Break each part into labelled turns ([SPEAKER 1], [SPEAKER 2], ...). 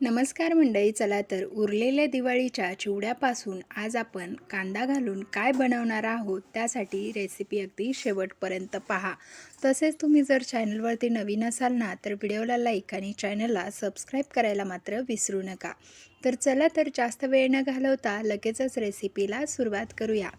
[SPEAKER 1] नमस्कार मंडळी चला तर उरलेल्या दिवाळीच्या चिवड्यापासून आज आपण कांदा घालून काय बनवणार आहोत त्यासाठी रेसिपी अगदी शेवटपर्यंत पहा. तसेच तुम्ही जर चॅनलवरती नवीन असाल ना तर व्हिडिओला लाईक आणि चॅनलला सबस्क्राईब करायला मात्र विसरू नका. तर चला तर जास्त वेळ न घालवता लगेचच रेसिपीला सुरुवात करूया.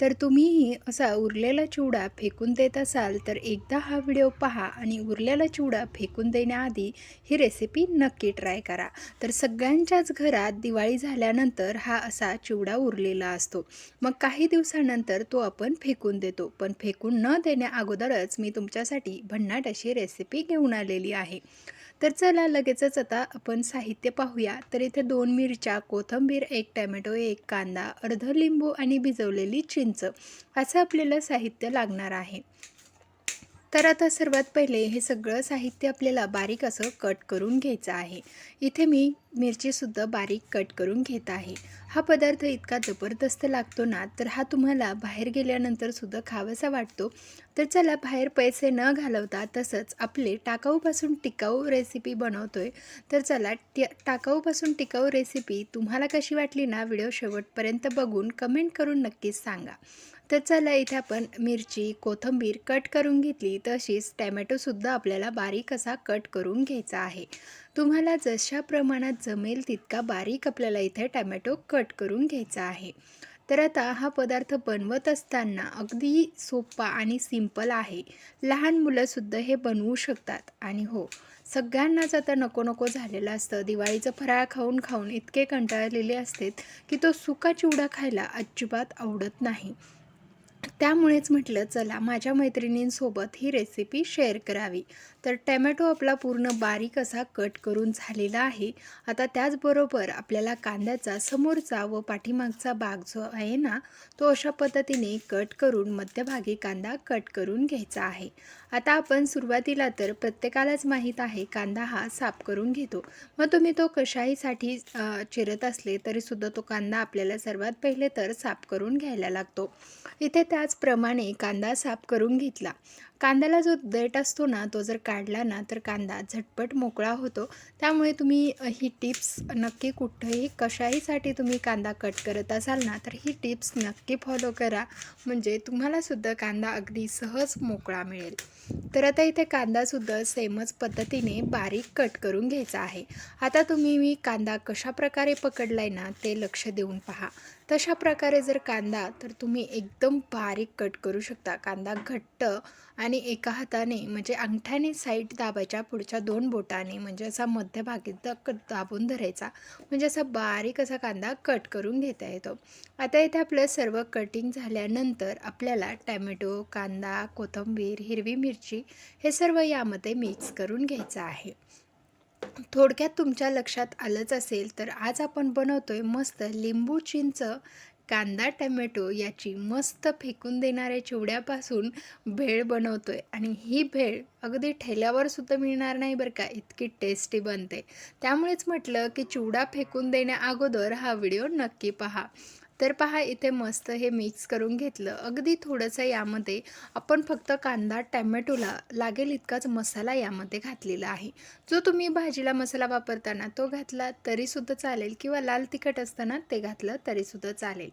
[SPEAKER 1] तर तुम्हीही असा उरलेला चिवडा फेकून देत असाल तर एकदा हा व्हिडिओ पहा आणि उरलेला चिवडा फेकून देण्याआधी ही रेसिपी नक्की ट्राय करा. तर सगळ्यांच्याच घरात दिवाळी झाल्यानंतर हा असा चिवडा उरलेला असतो. मग काही दिवसानंतर तो आपण फेकून देतो. पण फेकून न देण्या अगोदरच मी तुमच्यासाठी भन्नाट अशी रेसिपी घेऊन आलेली आहे. तर चला लगेचच आता आपण साहित्य पाहूया. तर इथे दोन मिरच्या कोथिंबीर एक टॅमॅटो एक कांदा अर्ध लिंबू आणि भिजवलेली चिंच असं आपल्याला साहित्य लागणार आहे. तर आता सर्वात पहिले हे सगळं साहित्य आपल्याला बारीक असं कट करून घ्यायचं आहे. इथे मी मिरचीसुद्धा बारीक कट करून घेत आहे. हा पदार्थ इतका जबरदस्त लागतो ना तर हा तुम्हाला बाहेर गेल्यानंतरसुद्धा खावासा वाटतो. तर चला बाहेर पैसे न घालवता तसंच आपले टाकाऊपासून टिकाऊ रेसिपी बनवतोय. तर चला टी टाकाऊपासून टिकाऊ रेसिपी तुम्हाला कशी वाटली ना व्हिडिओ शेवटपर्यंत बघून कमेंट करून नक्कीच सांगा. तर चला इथे आपण मिरची कोथिंबीर कट करून घेतली. तशीच टॅमॅटोसुद्धा आपल्याला बारीक असा कट करून घ्यायचा आहे. तुम्हाला जशा प्रमाणात जमेल तितका बारीक आपल्याला इथे टॅमॅटो कट करून घ्यायचा आहे. तर आता हा पदार्थ बनवत असताना अगदी सोपा आणि सिंपल आहे. लहान मुलंसुद्धा हे बनवू शकतात. आणि हो सगळ्यांनाच आता नको नको झालेलं असतं. दिवाळीचं फराळ खाऊन खाऊन इतके कंटाळलेले असतात की तो सुका चिवडा खायला अजिबात आवडत नाही. त्यामुळेच म्हटलं चला माझ्या मैत्रिणींसोबत ही रेसिपी शेअर करावी. तर टॅमॅटो आपला पूर्ण बारीक असा कट करून झालेला आहे. आता त्याचबरोबर आपल्याला कांद्याचा समोरचा व पाठीमागचा भाग जो आहे ना तो अशा पद्धतीने कट करून मध्यभागी कांदा कट करून घ्यायचा आहे. आता आपण सुरुवातीला तर प्रत्येकालाच माहीत आहे कांदा हा साफ करून घेतो. मग तुम्ही तो कशाहीसाठी चिरत असले तरीसुद्धा तो कांदा आपल्याला सर्वात पहिले तर साफ करून घ्यायला लागतो. इथे त्याचप्रमाणे कांदा साफ करून घेतला. कांद्याला जो देट असतो ना तो जर काढला ना तर कांदा झटपट मोकळा होतो. त्यामुळे तुम्ही ही टिप्स नक्की कुठंही कशाहीसाठी तुम्ही कांदा कट करत असाल ना तर ही टिप्स नक्की फॉलो करा. म्हणजे तुम्हालासुद्धा कांदा अगदी सहज मोकळा मिळेल. तर आता इथे कांदासुद्धा सेमच पद्धतीने बारीक कट करून घ्यायचा आहे. आता तुम्ही मी कांदा कशा प्रकारे पकडला आहे ना ते लक्ष देऊन पहा. तशा प्रकारे जर कांदा तर तुम्ही एकदम बारीक कट करू शकता. कांदा घट्ट आणि एका हाताने म्हणजे अंगठ्याने साईड दाबायच्या पुढच्या दोन बोटाने म्हणजे असा मध्यभागी द दाबून धरायचा. म्हणजे असा बारीक असा कांदा कट करून घेता येतो. आता इथे आपलं सर्व कटिंग झाल्यानंतर आपल्याला टॅमॅटो कांदा कोथिंबीर हिरवी मिरची हे सर्व यामध्ये मिक्स करून घ्यायचं आहे. थोडक्यात तुमच्या लक्षात आलंच असेल तर आज आपण बनवतोय मस्त लिंबू चिंच कांदा टमॅटो याची मस्त फेकून देणाऱ्या चिवड्यापासून भेळ बनवतो आहे आणि ही भेळ अगदी ठेल्यावर सुद्धा मिळणार नाही बरं का इतकी टेस्टी बनते. त्यामुळेच म्हटलं की चिवडा फेकून देण्या अगोदर हा व्हिडिओ नक्की पहा. तर पहा इथे मस्त हे मिक्स करून घेतलं. अगदी थोडंसं यामध्ये आपण फक्त कांदा टॅमॅटोला लागेल इतकाच मसाला यामध्ये घातलेला आहे. जो तुम्ही भाजीला मसाला वापरताना तो घातला तरीसुद्धा चालेल किंवा लाल तिखट असताना ते घातलं तरीसुद्धा चालेल.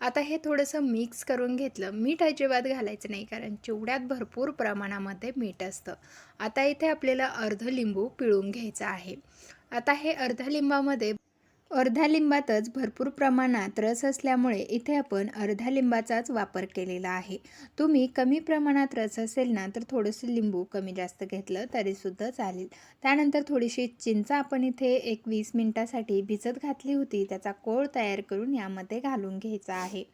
[SPEAKER 1] आता हे थोडंसं मिक्स करून घेतलं. मीठ अजिबात घालायचं नाही कारण चिवड्यात भरपूर प्रमाणामध्ये मीठ असतं. आता इथे आपल्याला अर्ध लिंबू पिळून घ्यायचं आहे. आता हे अर्ध लिंबामध्ये अर्ध्या लिंबातच भरपूर प्रमाणात रस असल्यामुळे इथे आपण अर्ध्या लिंबाचाच वापर केलेला आहे. तुम्ही कमी प्रमाणात रस असेल ना तर थोडंसं लिंबू कमी जास्त घेतलं तरीसुद्धा चालेल. त्यानंतर थोडीशी चिंच आपण इथे एक वीस मिनटासाठी भिजत घातली होती त्याचा कोळ तयार करून यामध्ये घालून घ्यायचा आहे.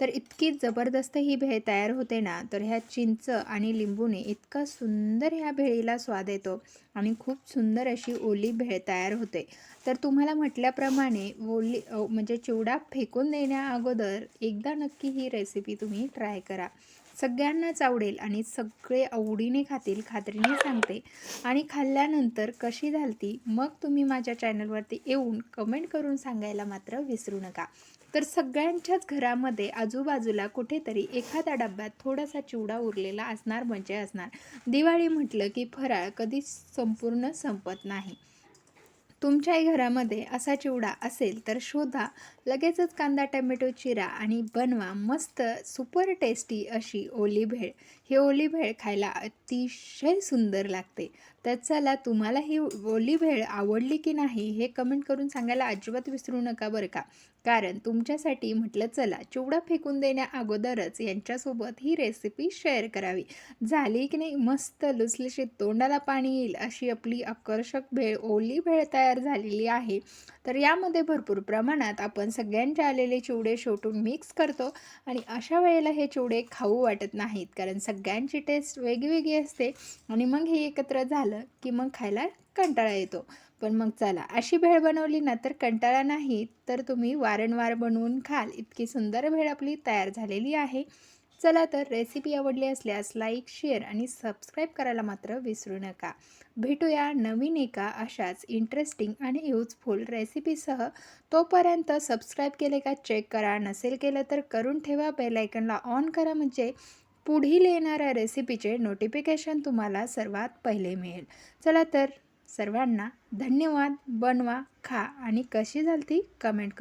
[SPEAKER 1] तर इतकी जबरदस्त ही भेळ तयार होते ना तर ह्या चिंच आणि लिंबूने इतका सुंदर ह्या भेळीला स्वाद येतो आणि खूप सुंदर अशी ओली भेळ तयार होते. तर तुम्हाला म्हटल्याप्रमाणे ओली म्हणजे चिवडा फेकून देण्या अगोदर एकदा नक्की ही रेसिपी तुम्ही ट्राय करा. सगळ्यांनाच आवडेल आणि सगळे आवडीने खातील खात्रीने सांगते. आणि खाल्ल्यानंतर कशी झालती मग तुम्ही माझ्या चॅनलवरती येऊन कमेंट करून सांगायला मात्र विसरू नका. तर सगळ्यांच्याच घरामध्ये आजूबाजूला कुठेतरी एखाद्या डब्यात थोडासा चिवडा उरलेला असणार म्हणजे असणार. दिवाळी म्हटलं की फराळ कधीच संपूर्ण संपत नाही. तुमच्याही घरामध्ये असा चिवडा असेल तर शोधा. लगेचच कांदा टमॅटो चिरा आणि बनवा. मस्त सुपर टेस्टी अशी ओली भेळ. ही ओली भेळ खायला अतिशय सुंदर लागते. तर चला तुम्हाला ही ओली भेळ आवडली की नाही हे कमेंट करून सांगायला अजिबात विसरू नका बरं का. कारण तुमच्यासाठी म्हटलं चला चिवडा फेकून देण्या अगोदरच यांच्यासोबत ही रेसिपी शेअर करावी. झाली की नाही मस्त लुसलुशीत तोंडाला पाणी येईल अशी आपली आकर्षक भेळ ओली भेळ तयार झालेली आहे. तर यामध्ये भरपूर प्रमाणात आपण सगळ्यांचे आलेले चिवडे शेवटून मिक्स करतो आणि अशा वेळेला हे चिवडे खाऊ वाटत नाहीत. कारण सगळ्यांची टेस्ट वेगवेगळी असते आणि मग हे एकत्र झालं झालं की मग खायला कंटाळा येतो. पण मग चला अशी भेळ बनवली ना तर कंटाळा नाही तर तुम्ही वारंवार बनवून खाल. इतकी सुंदर भेळ आपली तयार झालेली आहे. चला तर रेसिपी आवडली असल्यास लाईक शेअर आणि सबस्क्राईब करायला मात्र विसरू नका. भेटूया नवीन एका अशाच इंटरेस्टिंग आणि यूजफुल रेसिपीसह तोपर्यंत सबस्क्राईब केले का चेक करा. नसेल केलं तर करून ठेवा. बेलायकनला ऑन करा म्हणजे पुढील येणाऱ्या रेसिपीचे नोटिफिकेशन तुम्हाला सर्वात पहिले मिळेल. चला तर सर्वांना धन्यवाद. बनवा खा आणि कशी झाली ती कमेंट करा